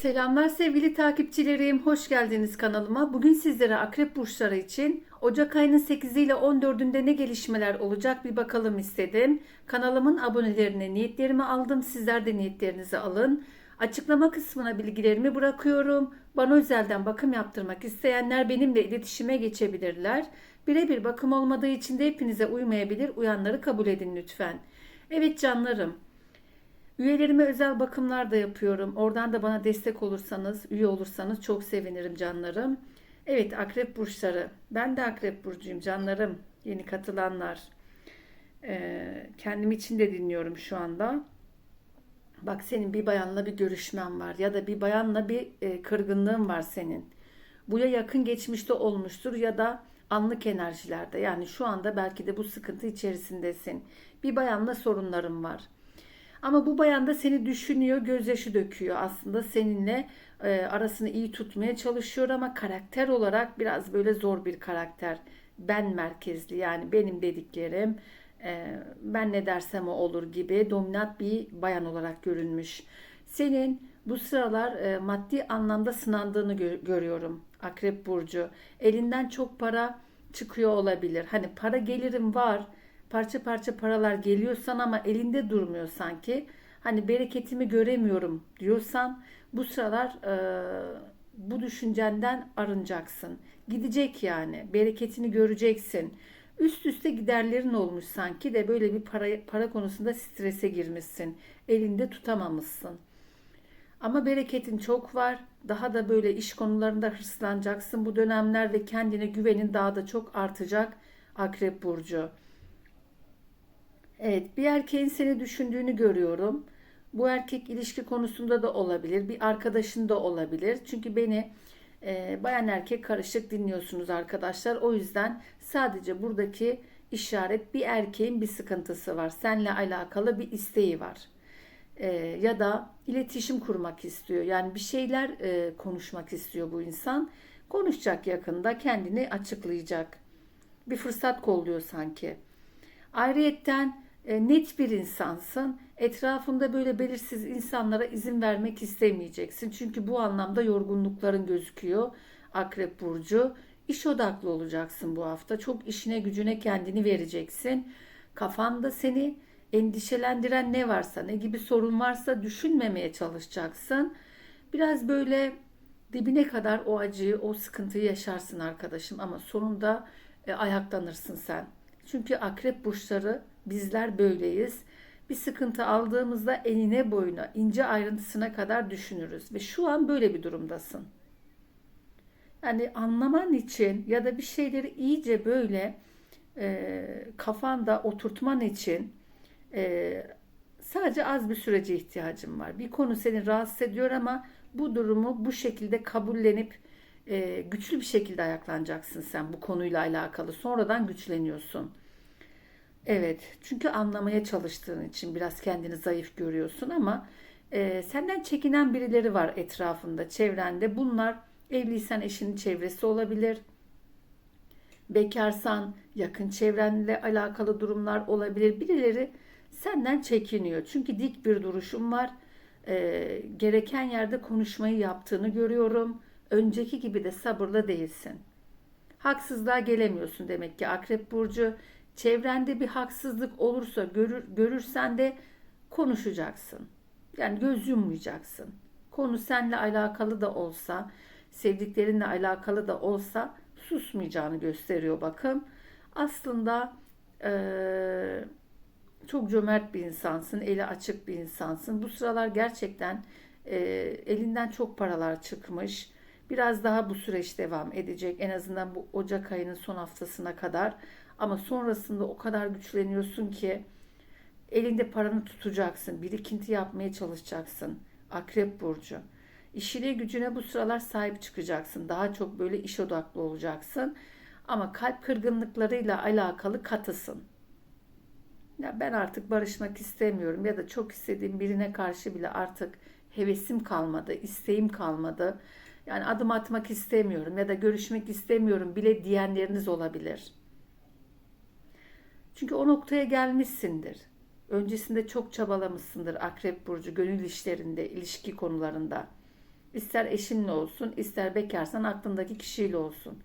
Selamlar sevgili takipçilerim. Hoş geldiniz kanalıma. Bugün sizlere akrep burçları için Ocak ayının 8 ile 14'ünde ne gelişmeler olacak bir bakalım istedim. Kanalımın abonelerine niyetlerimi aldım. Sizler de niyetlerinizi alın. Açıklama kısmına bilgilerimi bırakıyorum. Bana özelden bakım yaptırmak isteyenler benimle iletişime geçebilirler. Birebir bakım olmadığı için de hepinize uymayabilir. Uyanları kabul edin lütfen. Evet canlarım. Üyelerime özel bakımlar da yapıyorum. Oradan da bana destek olursanız, üye olursanız çok sevinirim canlarım. Evet akrep burçları. Ben de akrep burcuyum canlarım. Yeni katılanlar. Ee, kendim için de dinliyorum şu anda. Bak senin bir bayanla bir görüşmen var ya da bir bayanla bir e, kırgınlığın var senin. Bu ya yakın geçmişte olmuştur ya da anlık enerjilerde. Yani şu anda belki de bu sıkıntı içerisindesin. Bir bayanla sorunların var. Ama bu bayan da seni düşünüyor, gözyaşı döküyor. Aslında seninle e, arasını iyi tutmaya çalışıyor ama karakter olarak biraz böyle zor bir karakter. Ben merkezli yani benim dediklerim, e, ben ne dersem o olur gibi dominant bir bayan olarak görünmüş. Senin bu sıralar e, maddi anlamda sınandığını gö- görüyorum. Akrep burcu. Elinden çok para çıkıyor olabilir. Hani para gelirim var parça parça paralar geliyorsan ama elinde durmuyor sanki. Hani bereketimi göremiyorum diyorsan bu sıralar e, bu düşüncenden arınacaksın. Gidecek yani. Bereketini göreceksin. Üst üste giderlerin olmuş sanki de böyle bir para, para konusunda strese girmişsin. Elinde tutamamışsın. Ama bereketin çok var. Daha da böyle iş konularında hırslanacaksın bu dönemler ve kendine güvenin daha da çok artacak Akrep Burcu. Evet, bir erkeğin seni düşündüğünü görüyorum. Bu erkek ilişki konusunda da olabilir, bir arkadaşın da olabilir. Çünkü beni e, bayan erkek karışık dinliyorsunuz arkadaşlar. O yüzden sadece buradaki işaret bir erkeğin bir sıkıntısı var. Seninle alakalı bir isteği var. E, ya da iletişim kurmak istiyor. Yani bir şeyler e, konuşmak istiyor bu insan. Konuşacak yakında, kendini açıklayacak. Bir fırsat kolluyor sanki. Ayrıyetten e, net bir insansın. Etrafında böyle belirsiz insanlara izin vermek istemeyeceksin. Çünkü bu anlamda yorgunlukların gözüküyor. Akrep burcu. İş odaklı olacaksın bu hafta. Çok işine gücüne kendini vereceksin. Kafanda seni endişelendiren ne varsa, ne gibi sorun varsa düşünmemeye çalışacaksın. Biraz böyle dibine kadar o acıyı, o sıkıntıyı yaşarsın arkadaşım ama sonunda e, ayaklanırsın sen. Çünkü akrep burçları bizler böyleyiz. Bir sıkıntı aldığımızda enine boyuna, ince ayrıntısına kadar düşünürüz ve şu an böyle bir durumdasın. Yani anlaman için ya da bir şeyleri iyice böyle e, kafanda oturtman için e, sadece az bir sürece ihtiyacım var. Bir konu seni rahatsız ediyor ama bu durumu bu şekilde kabullenip e, güçlü bir şekilde ayaklanacaksın sen bu konuyla alakalı. Sonradan güçleniyorsun. Evet, çünkü anlamaya çalıştığın için biraz kendini zayıf görüyorsun ama e, senden çekinen birileri var etrafında, çevrende. Bunlar evliysen eşinin çevresi olabilir. Bekarsan yakın çevrenle alakalı durumlar olabilir. Birileri senden çekiniyor. Çünkü dik bir duruşun var. E, gereken yerde konuşmayı yaptığını görüyorum. Önceki gibi de sabırlı değilsin. Haksızlığa gelemiyorsun demek ki Akrep Burcu çevrende bir haksızlık olursa görür, görürsen de konuşacaksın. Yani göz yummayacaksın. Konu seninle alakalı da olsa, sevdiklerinle alakalı da olsa susmayacağını gösteriyor bakım. Aslında e, çok cömert bir insansın, eli açık bir insansın. Bu sıralar gerçekten e, elinden çok paralar çıkmış. Biraz daha bu süreç devam edecek. En azından bu Ocak ayının son haftasına kadar. Ama sonrasında o kadar güçleniyorsun ki elinde paranı tutacaksın. Birikinti yapmaya çalışacaksın. Akrep burcu. İşine gücüne bu sıralar sahip çıkacaksın. Daha çok böyle iş odaklı olacaksın. Ama kalp kırgınlıklarıyla alakalı katısın. Ya ben artık barışmak istemiyorum ya da çok istediğim birine karşı bile artık hevesim kalmadı, isteğim kalmadı. Yani adım atmak istemiyorum ya da görüşmek istemiyorum bile diyenleriniz olabilir. Çünkü o noktaya gelmişsindir. Öncesinde çok çabalamışsındır Akrep Burcu gönül işlerinde, ilişki konularında. İster eşinle olsun, ister bekarsan aklındaki kişiyle olsun.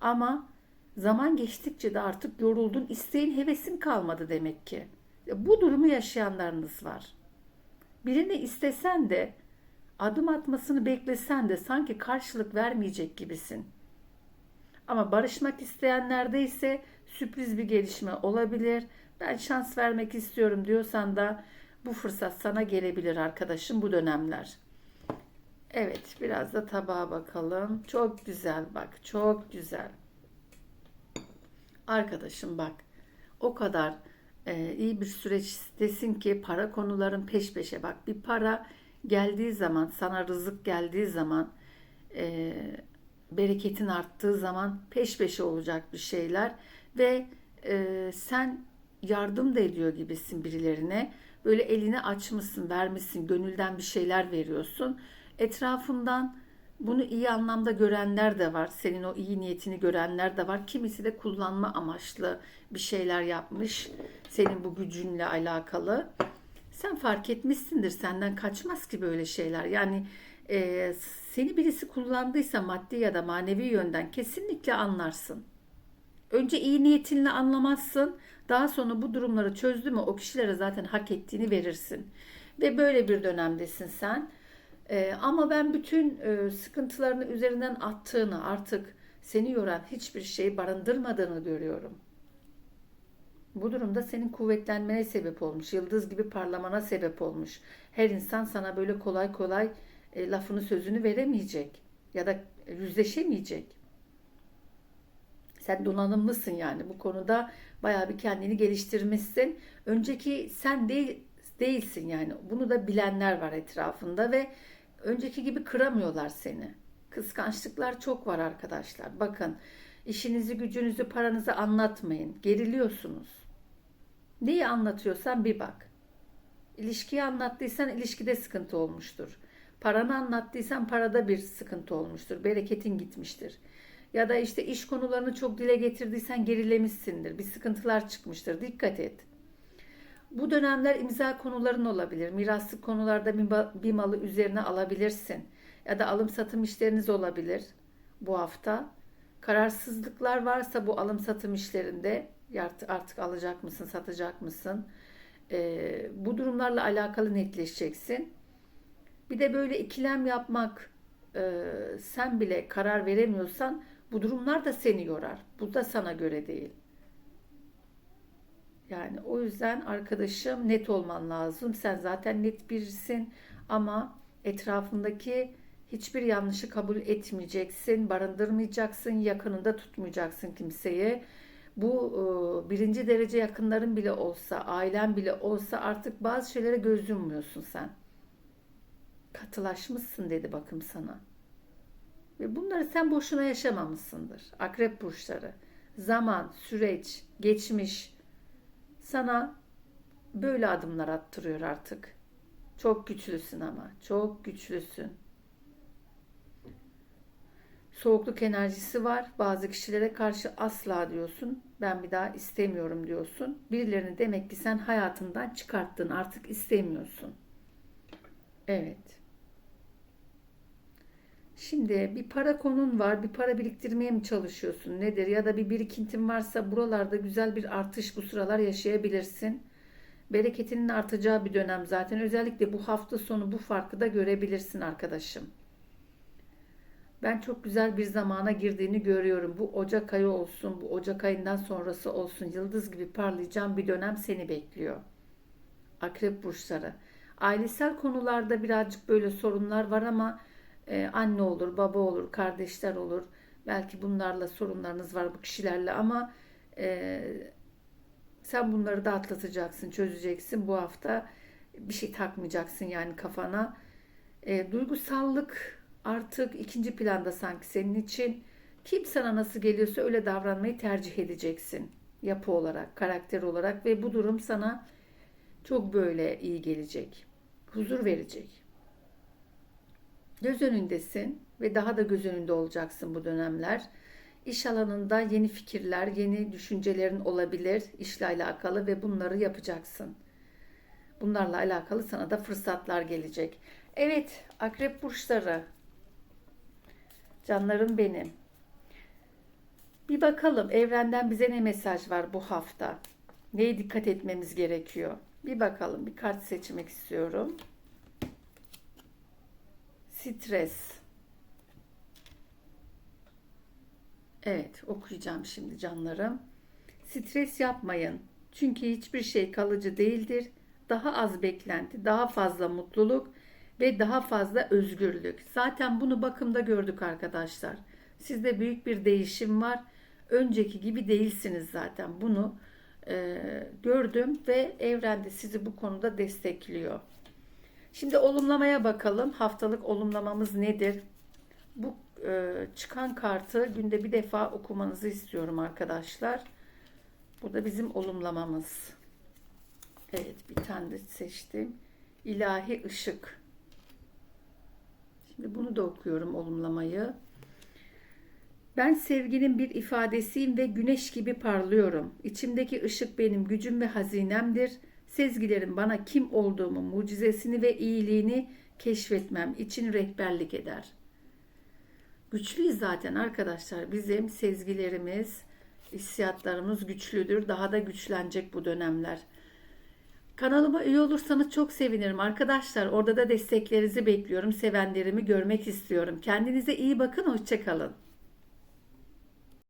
Ama zaman geçtikçe de artık yoruldun, isteğin, hevesin kalmadı demek ki. Bu durumu yaşayanlarınız var. Birini istesen de adım atmasını beklesen de sanki karşılık vermeyecek gibisin. Ama barışmak isteyenlerde ise sürpriz bir gelişme olabilir. Ben şans vermek istiyorum diyorsan da bu fırsat sana gelebilir arkadaşım bu dönemler. Evet biraz da tabağa bakalım. Çok güzel bak çok güzel. Arkadaşım bak o kadar e, iyi bir süreçtesin ki para konuların peş peşe bak bir para geldiği zaman sana rızık geldiği zaman e, bereketin arttığı zaman peş peşe olacak bir şeyler ve e, sen yardım da ediyor gibisin birilerine böyle elini açmışsın vermişsin gönülden bir şeyler veriyorsun etrafından bunu iyi anlamda görenler de var. Senin o iyi niyetini görenler de var. Kimisi de kullanma amaçlı bir şeyler yapmış. Senin bu gücünle alakalı. Sen fark etmişsindir. Senden kaçmaz ki böyle şeyler. Yani e, seni birisi kullandıysa maddi ya da manevi yönden kesinlikle anlarsın. Önce iyi niyetinle anlamazsın. Daha sonra bu durumları çözdü mü o kişilere zaten hak ettiğini verirsin. Ve böyle bir dönemdesin sen. Ee, ama ben bütün e, sıkıntılarını üzerinden attığını artık seni yoran hiçbir şey barındırmadığını görüyorum. Bu durumda senin kuvvetlenmene sebep olmuş, yıldız gibi parlamana sebep olmuş. Her insan sana böyle kolay kolay e, lafını sözünü veremeyecek ya da yüzleşemeyecek. Sen donanımlısın yani bu konuda bayağı bir kendini geliştirmişsin. Önceki sen değil değilsin yani. Bunu da bilenler var etrafında ve önceki gibi kıramıyorlar seni. Kıskançlıklar çok var arkadaşlar. Bakın işinizi, gücünüzü, paranızı anlatmayın. Geriliyorsunuz. Neyi anlatıyorsan bir bak. İlişkiyi anlattıysan ilişkide sıkıntı olmuştur. Paranı anlattıysan parada bir sıkıntı olmuştur. Bereketin gitmiştir. Ya da işte iş konularını çok dile getirdiysen gerilemişsindir. Bir sıkıntılar çıkmıştır. Dikkat et. Bu dönemler imza konuların olabilir. Miraslık konularda bir malı üzerine alabilirsin. Ya da alım satım işleriniz olabilir bu hafta. Kararsızlıklar varsa bu alım satım işlerinde artık alacak mısın, satacak mısın? Ee, bu durumlarla alakalı netleşeceksin. Bir de böyle ikilem yapmak, e, sen bile karar veremiyorsan bu durumlar da seni yorar. Bu da sana göre değil. Yani o yüzden arkadaşım net olman lazım. Sen zaten net birisin ama etrafındaki hiçbir yanlışı kabul etmeyeceksin, barındırmayacaksın, yakınında tutmayacaksın kimseyi. Bu e, birinci derece yakınların bile olsa, ailen bile olsa artık bazı şeylere göz yummuyorsun sen. Katılaşmışsın dedi bakım sana. Ve bunları sen boşuna yaşamamışsındır. Akrep burçları. Zaman, süreç, geçmiş, sana böyle adımlar attırıyor artık. Çok güçlüsün ama. Çok güçlüsün. Soğukluk enerjisi var. Bazı kişilere karşı asla diyorsun. Ben bir daha istemiyorum diyorsun. Birilerini demek ki sen hayatından çıkarttın. Artık istemiyorsun. Evet. Şimdi bir para konun var, bir para biriktirmeye mi çalışıyorsun? Nedir? Ya da bir birikintin varsa buralarda güzel bir artış bu sıralar yaşayabilirsin. Bereketinin artacağı bir dönem zaten. Özellikle bu hafta sonu bu farkı da görebilirsin arkadaşım. Ben çok güzel bir zamana girdiğini görüyorum. Bu Ocak ayı olsun, bu Ocak ayından sonrası olsun. Yıldız gibi parlayacağım bir dönem seni bekliyor. Akrep burçları. Ailesel konularda birazcık böyle sorunlar var ama ee, anne olur, baba olur, kardeşler olur. Belki bunlarla sorunlarınız var bu kişilerle ama e, sen bunları da atlatacaksın, çözeceksin. Bu hafta bir şey takmayacaksın yani kafana. E, duygusallık artık ikinci planda sanki senin için. Kim sana nasıl geliyorsa öyle davranmayı tercih edeceksin. Yapı olarak, karakter olarak ve bu durum sana çok böyle iyi gelecek. Huzur verecek göz önündesin ve daha da göz önünde olacaksın bu dönemler. İş alanında yeni fikirler, yeni düşüncelerin olabilir işle alakalı ve bunları yapacaksın. Bunlarla alakalı sana da fırsatlar gelecek. Evet, akrep burçları Canlarım benim. Bir bakalım evrenden bize ne mesaj var bu hafta? Neye dikkat etmemiz gerekiyor? Bir bakalım. Bir kart seçmek istiyorum. Stres. Evet, okuyacağım şimdi canlarım. Stres yapmayın. Çünkü hiçbir şey kalıcı değildir. Daha az beklenti, daha fazla mutluluk ve daha fazla özgürlük. Zaten bunu bakımda gördük arkadaşlar. Sizde büyük bir değişim var. Önceki gibi değilsiniz zaten. Bunu e, gördüm ve evrende sizi bu konuda destekliyor. Şimdi olumlamaya bakalım. Haftalık olumlamamız nedir? Bu e, çıkan kartı günde bir defa okumanızı istiyorum arkadaşlar. Bu da bizim olumlamamız. Evet bir tane seçtim. İlahi ışık. Şimdi bunu da okuyorum olumlamayı. Ben sevginin bir ifadesiyim ve güneş gibi parlıyorum. İçimdeki ışık benim gücüm ve hazinemdir. Sezgilerim bana kim olduğumu, mucizesini ve iyiliğini keşfetmem için rehberlik eder. Güçlüyüz zaten arkadaşlar. Bizim sezgilerimiz, hissiyatlarımız güçlüdür. Daha da güçlenecek bu dönemler. Kanalıma üye olursanız çok sevinirim arkadaşlar. Orada da desteklerinizi bekliyorum. Sevenlerimi görmek istiyorum. Kendinize iyi bakın. Hoşçakalın.